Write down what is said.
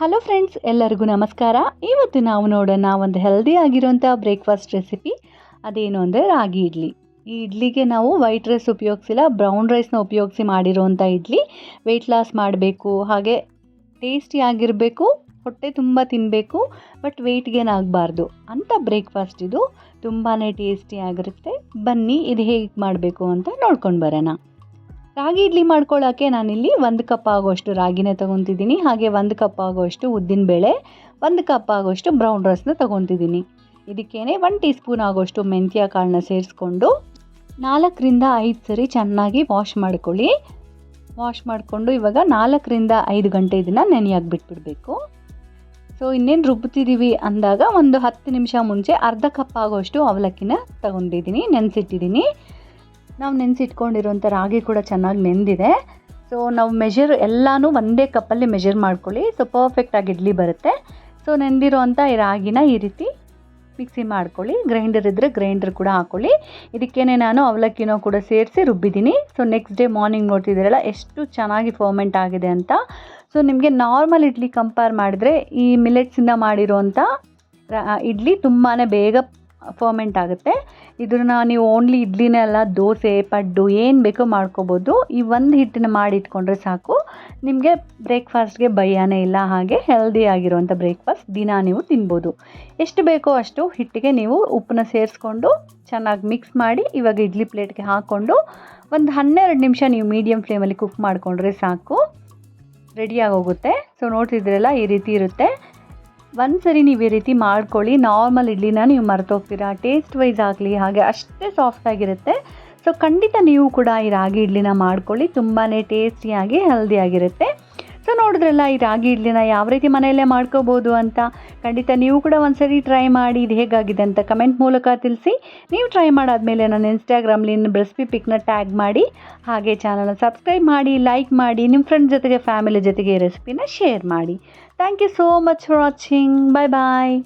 Hello friends ಎಲ್ಲರಿಗೂ ನಮಸ್ಕಾರ. ಇವತ್ತು ನಾವು ನೋಡೋಣ ಒಂದು ಹೆಲ್ದಿ ಆಗಿರೋಂಥ ಬ್ರೇಕ್ಫಾಸ್ಟ್ ರೆಸಿಪಿ ಅದೇನು ಅಂದರೆ ರಾಗಿ ಇಡ್ಲಿ. ಈ ಇಡ್ಲಿಗೆ ನಾವು ವೈಟ್ ರೈಸ್ ಉಪಯೋಗಿಸಿಲ್ಲ ಬ್ರೌನ್ ರೈಸ್ನ ಉಪಯೋಗಿಸಿ ಮಾಡಿರೋಂಥ ಇಡ್ಲಿ. ವೆಯ್ಟ್ ಲಾಸ್ ಮಾಡಬೇಕು, ಹಾಗೆ ಟೇಸ್ಟಿ ಆಗಿರಬೇಕು, ಹೊಟ್ಟೆ ತುಂಬ ತಿನ್ನಬೇಕು ಬಟ್ ವೆಯ್ಟ್ ಗೇನ್ ಆಗಬಾರ್ದು. ಅಂಥ ಬ್ರೇಕ್ಫಾಸ್ಟ್ ಇದು. ತುಂಬಾ ಟೇಸ್ಟಿ ಆಗಿರುತ್ತೆ. ಬನ್ನಿ, ಇದು ಹೇಗೆ ಮಾಡಬೇಕು ಅಂತ ನೋಡ್ಕೊಂಡು ಬರೋಣ. ರಾಗಿ ಇಡ್ಲಿ ಮಾಡ್ಕೊಳ್ಳೋಕ್ಕೆ ನಾನಿಲ್ಲಿ ಒಂದು ಕಪ್ ಆಗೋಷ್ಟು ರಾಗಿನೇ ತೊಗೊತಿದ್ದೀನಿ. ಹಾಗೆ ಒಂದು ಕಪ್ ಆಗೋಷ್ಟು ಉದ್ದಿನಬೇಳೆ ಒಂದು ಕಪ್ ಆಗೋಷ್ಟು ಬ್ರೌನ್ ರೈಸ್ನ ತೊಗೊತಿದ್ದೀನಿ. ಇದಕ್ಕೇನೆ ಒನ್ ಟೀ ಸ್ಪೂನ್ ಆಗೋಷ್ಟು ಮೆಂತ್ಯ ಕಾಳನ್ನ ಸೇರಿಸ್ಕೊಂಡು ನಾಲ್ಕರಿಂದ ಐದು ಸರಿ ಚೆನ್ನಾಗಿ ವಾಶ್ ಮಾಡ್ಕೊಳ್ಳಿ. ವಾಶ್ ಮಾಡಿಕೊಂಡು ಇವಾಗ ನಾಲ್ಕರಿಂದ ಐದು ಗಂಟೆ ಇದನ್ನು ನೆನೆಯಾಗಿ ಬಿಟ್ಬಿಡಬೇಕು. ಸೊ ಇನ್ನೇನು ರುಬ್ಬುತ್ತಿದ್ದೀವಿ ಅಂದಾಗ ಒಂದು ಹತ್ತು ನಿಮಿಷ ಮುಂಚೆ ಅರ್ಧ ಕಪ್ ಆಗೋಷ್ಟು ಅವಲಕ್ಕಿನ ತಗೊಂಡಿದ್ದೀನಿ, ನೆನೆಸಿಟ್ಟಿದ್ದೀನಿ. ನಾವು ನೆನೆಸಿಟ್ಕೊಂಡಿರೋಂಥ ರಾಗಿ ಕೂಡ ಚೆನ್ನಾಗಿ ನೆಂದಿದೆ. ಸೊ ನಾವು ಮೆಷರ್ ಎಲ್ಲನೂ ಒಂದೇ ಕಪ್ಪಲ್ಲಿ ಮೆಷರ್ ಮಾಡ್ಕೊಳ್ಳಿ. ಸೊ ಪರ್ಫೆಕ್ಟಾಗಿ ಇಡ್ಲಿ ಬರುತ್ತೆ. ಸೊ ನೆಂದಿರೋ ಅಂಥ ಈ ರಾಗಿನ ಈ ರೀತಿ ಮಿಕ್ಸಿ ಮಾಡ್ಕೊಳ್ಳಿ. ಗ್ರೈಂಡರ್ ಇದ್ದರೆ ಗ್ರೈಂಡರ್ ಕೂಡ ಹಾಕ್ಕೊಳ್ಳಿ ಇದಕ್ಕೇನೆ ನಾನು ಅವಲಕ್ಕಿನೋ ಕೂಡ ಸೇರಿಸಿ ರುಬ್ಬಿದ್ದೀನಿ. ಸೊ ನೆಕ್ಸ್ಟ್ ಡೇ ಮಾರ್ನಿಂಗ್ ನೋಡ್ತಿದ್ದೀರಲ್ಲ, ಎಷ್ಟು ಚೆನ್ನಾಗಿ ಫರ್ಮೆಂಟ್ ಆಗಿದೆ ಅಂತ. ಸೊ ನಿಮಗೆ ನಾರ್ಮಲ್ ಇಡ್ಲಿ ಕಂಪೇರ್ ಮಾಡಿದ್ರೆ ಈ ಮಿಲೆಟ್ಸಿಂದ ಮಾಡಿರೋಂಥ ಇಡ್ಲಿ ತುಂಬಾ ಬೇಗ ಫರ್ಮೆಂಟ್ ಆಗುತ್ತೆ. ಇದನ್ನ ನೀವು ಓನ್ಲಿ ಇಡ್ಲಿನೇ ಅಲ್ಲ, ದೋಸೆ, ಪಡ್ಡು ಏನು ಬೇಕೋ ಮಾಡ್ಕೋಬೋದು. ಈ ಒಂದು ಹಿಟ್ಟನ್ನ ಮಾಡಿಟ್ಕೊಂಡ್ರೆ ಸಾಕು. ನಿಮಗೆ ಬ್ರೇಕ್ಫಾಸ್ಟ್ಗೆ ಭಯನೇ ಇಲ್ಲ, ಹಾಗೆ ಹೆಲ್ದಿ ಆಗಿರುವಂಥ ಬ್ರೇಕ್ಫಾಸ್ಟ್ ದಿನ ನೀವು ತಿನ್ಬೋದು. ಎಷ್ಟು ಬೇಕೋ ಅಷ್ಟು ಹಿಟ್ಟಿಗೆ ನೀವು ಉಪ್ಪನ್ನ ಸೇರಿಸ್ಕೊಂಡು ಚೆನ್ನಾಗಿ ಮಿಕ್ಸ್ ಮಾಡಿ ಇವಾಗ ಇಡ್ಲಿ ಪ್ಲೇಟ್ಗೆ ಹಾಕ್ಕೊಂಡು ಒಂದು ಹನ್ನೆರಡು ನಿಮಿಷ ನೀವು ಮೀಡಿಯಮ್ ಫ್ಲೇಮಲ್ಲಿ ಕುಕ್ ಮಾಡಿಕೊಂಡ್ರೆ ಸಾಕು. ರೆಡಿಯಾಗಿ ಹೋಗುತ್ತೆ ಸೊ ನೋಡ್ತಿದ್ರಲ್ಲ ಈ ರೀತಿ ಇರುತ್ತೆ. ಒಂದು ಸರಿ ನೀವು ಈ ರೀತಿ ಮಾಡ್ಕೊಳ್ಳಿ. ನಾರ್ಮಲ್ ಇಡ್ಲಿನ ನೀವು ಮರ್ತೋಗ್ತೀರಾ. ಟೇಸ್ಟ್ ವೈಸ್ ಆಗಲಿ, ಹಾಗೆ ಅಷ್ಟೇ ಸಾಫ್ಟಾಗಿರುತ್ತೆ ಸೊ ಖಂಡಿತ ನೀವು ಕೂಡ ಈ ರಾಗಿ ಇಡ್ಲಿನ ಮಾಡ್ಕೊಳ್ಳಿ. ತುಂಬಾ ಟೇಸ್ಟಿಯಾಗಿ ಹೆಲ್ದಿಯಾಗಿರುತ್ತೆ ನೋಡಿದ್ರಲ್ಲ ಈ ರಾಗಿ ಇಡ್ಲಿನ ಯಾವ ರೀತಿ ಮನೆಯಲ್ಲೇ ಮಾಡ್ಕೋಬೋದು ಅಂತ? ಖಂಡಿತ ನೀವು ಕೂಡ ಒಂದ್ಸರಿ ಟ್ರೈ ಮಾಡಿ ಇದು ಹೇಗಾಗಿದೆ ಅಂತ ಕಮೆಂಟ್ ಮೂಲಕ ತಿಳಿಸಿ. ನೀವು ಟ್ರೈ ಮಾಡಾದಮೇಲೆ ನನ್ನ ಇನ್ಸ್ಟಾಗ್ರಾಮ್ಲಿ ರೆಸಿಪಿ ಪಿಕ್ನ ಟ್ಯಾಗ್ ಮಾಡಿ. ಹಾಗೆ ಚಾನಲ್ನ ಸಬ್ಸ್ಕ್ರೈಬ್ ಮಾಡಿ ಲೈಕ್ ಮಾಡಿ ನಿಮ್ಮ ಫ್ರೆಂಡ್ ಜೊತೆಗೆ ಫ್ಯಾಮಿಲಿ ಜೊತೆಗೆ ರೆಸಿಪಿನ ಶೇರ್ ಮಾಡಿ. Thank you so much for watching bye bye